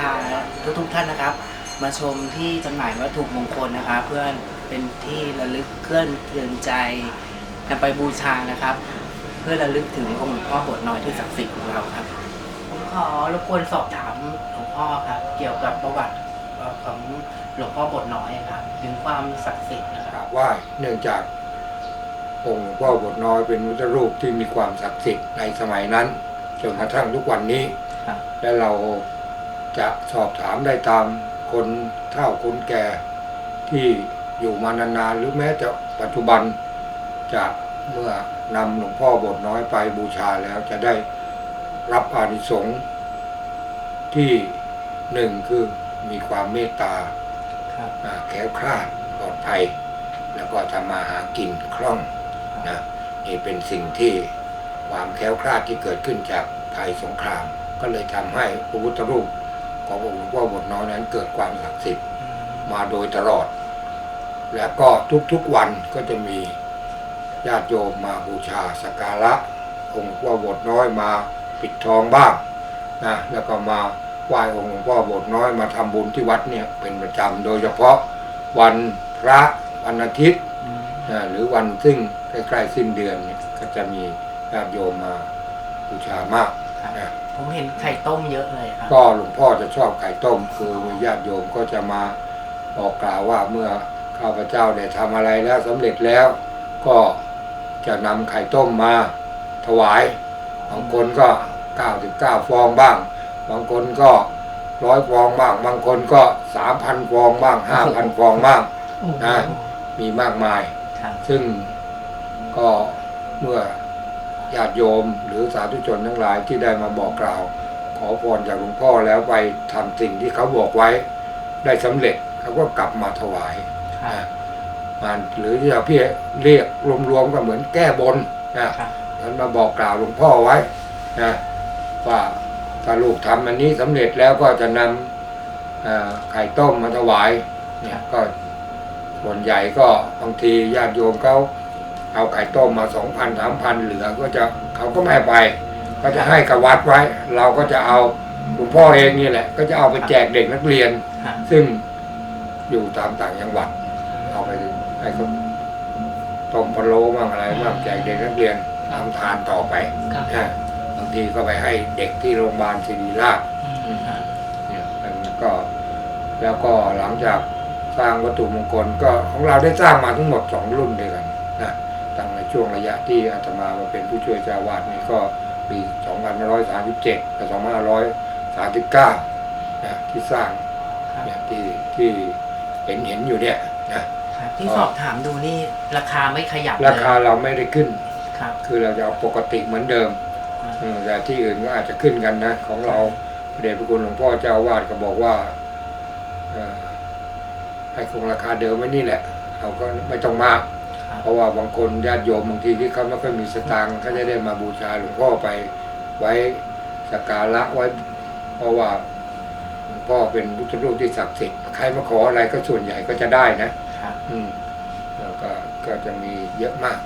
ท่านนะครับ มาชมที่จำหน่ายวัตถุมงคลนะครับ เพื่อเป็นที่ระลึกเคลื่อนเตือนใจนำไปบูชานะครับ เพื่อระลึกถึงองค์หลวงพ่อโบสถ์น้อยที่ศักดิ์สิทธิ์ของเราครับ ผมขอรบกวนสอบถามหลวงพ่อครับ เกี่ยวกับประวัติเอ่อของหลวงพ่อโบสถ์น้อยครับ ถึงความศักดิ์สิทธิ์นะคกรับ ราบไหว้เนื่องจากองค์หลวงพ่อบทน้อยเป็นพุทธรูปที่มีความศักดิ์สิทธิ์ในสมัยนั้นจนกระทั่งทุกวันนี้ ครับ และเรา จะสอบถามได้ตามคนเฒ่าคนแก่ที่อยู่มานานๆหรือแม้จะปัจจุบันจะเมื่อนำหลวงพ่อบทน้อยไปบูชาแล้วจะได้รับอานิสงส์ที่หนึ่งคือมีความเมตตาครับอ่าแคล้วคลาดปลอดภัย แล้วก็ทำมาหากินคล่องนะนี่เป็นสิ่งที่ความแคล้วคลาดที่เกิดขึ้นจากภัยสงคราม ก็เลยทำให้พระพุทธรูป ขององค์หลวงพ่อบทน้อยนั้นเกิดความศักดิ์สิทธิ์มาโดยตลอด และก็ทุกๆวันก็จะมีญาติโยมมาบูชาสักการะ องค์หลวงพ่อบทน้อยมาปิดทองบ้างนะแล้วก็มาไหว้องค์หลวงพ่อบทน้อยมาทำบุญที่วัดเนี่ยเป็นประจำโดยเฉพาะวันพระวันอาทิตย์อืมนะหรือวันซึ่งใกล้ๆสิ้นเดือนเนี่ยก็จะมีญาติโยมมาบูชามากครับ นะผมเห็นไข่ต้มเยอะเลยครับ ก็หลวงพ่อจะชอบไข่ต้ม คือมีญาติโยมก็จะมาบอกกล่าวว่าเมื่อข้าพเจ้าได้ทำอะไรแล้วสำเร็จแล้ว ก็จะนำไข่ต้มมาถวายบางคนก็ 99 ฟองบ้าง บางคนก็ร้อยฟองบ้าง บางคนก็ 3,000 ฟองบ้าง 5,000 ฟองบ้าง นะ มีมากมาย ครับ ซึ่งก็เมื่อ ญาติโยมหรือสาธุชนทั้งหลายที่ได้มาบอกกล่าว ขอพรจากหลวงพ่อแล้วไปทำสิ่งที่เขาบอกไว้ ได้สำเร็จเขาก็กลับมาถวายครับนะมันหรือที่เราพี่เรียกรวมๆก็เหมือนแก้บนนะครับท่านมาบอกกล่าวหลวงพ่อไว้นะว่าถ้าลูกทำอันนี้สำเร็จแล้วก็จะนำเอ่อไข่ต้มมาถวายเนี่ยก็ส่วนใหญ่ก็บางทีญาติโยมเขา เอาไข่ต้มมาสองพันสามพันเหลือก็จะเขาก็ไม่ให้ไป ก็จะให้กับวัดไว้ เราก็จะเอาหลวงพ่อเองนี่แหละ ก็จะเอาไปแจกเด็กนักเรียนครับซึ่งอยู่ตามต่างจังหวัด เอาไปให้เขาต้มพะโล้บ้างอะไรบ้างแจกเด็กนักเรียนทำทานต่อไปครับ นะบางทีก็ไปให้เด็กที่โรงพยาบาลศิริราช อืมครับเนี่ยมันก็แล้วก็หลังจากสร้างวัตถุมงคลก็ของเราได้สร้างมาทั้งหมดสองรุ่นด้วยกันนะ ตั้งในช่วงระยะที่อาตมามาเป็นผู้ช่วยเจ้าวาดนี่ก็ปี 2537กับ2539นะที่สร้างครับเนี่ยที่ที่เห็นเห็นอยู่เนี่ยนะครับที่สอบถามดูนี่ราคาไม่ขยับเลยราคาเราไม่ได้ขึ้นครับคือเราจะเอาปกติเหมือนเดิมครับเออแต่ที่อื่นก็อาจจะขึ้นกันนะ ของเราพระเดชพระคุณหลวงพ่อเจ้าอาวาดก็บอกว่าเอ่อให้คงราคาเดิมไว้นี่แหละ เราก็ไม่ต้องมากครับ เพราะว่าบางคนญาติโยมบางทีที่เขาไม่ค่อยมีสตางค์เขาจะได้มาบูชาหลวงพ่อไปไว้สักการะไว้ เพราะว่าหลวงพ่อเป็นพุทธรูปที่ศักดิ์สิทธิ์ใครมาขออะไรก็ส่วนใหญ่ก็จะได้นะครับอืมแล้วก็ก็จะมีเยอะมาก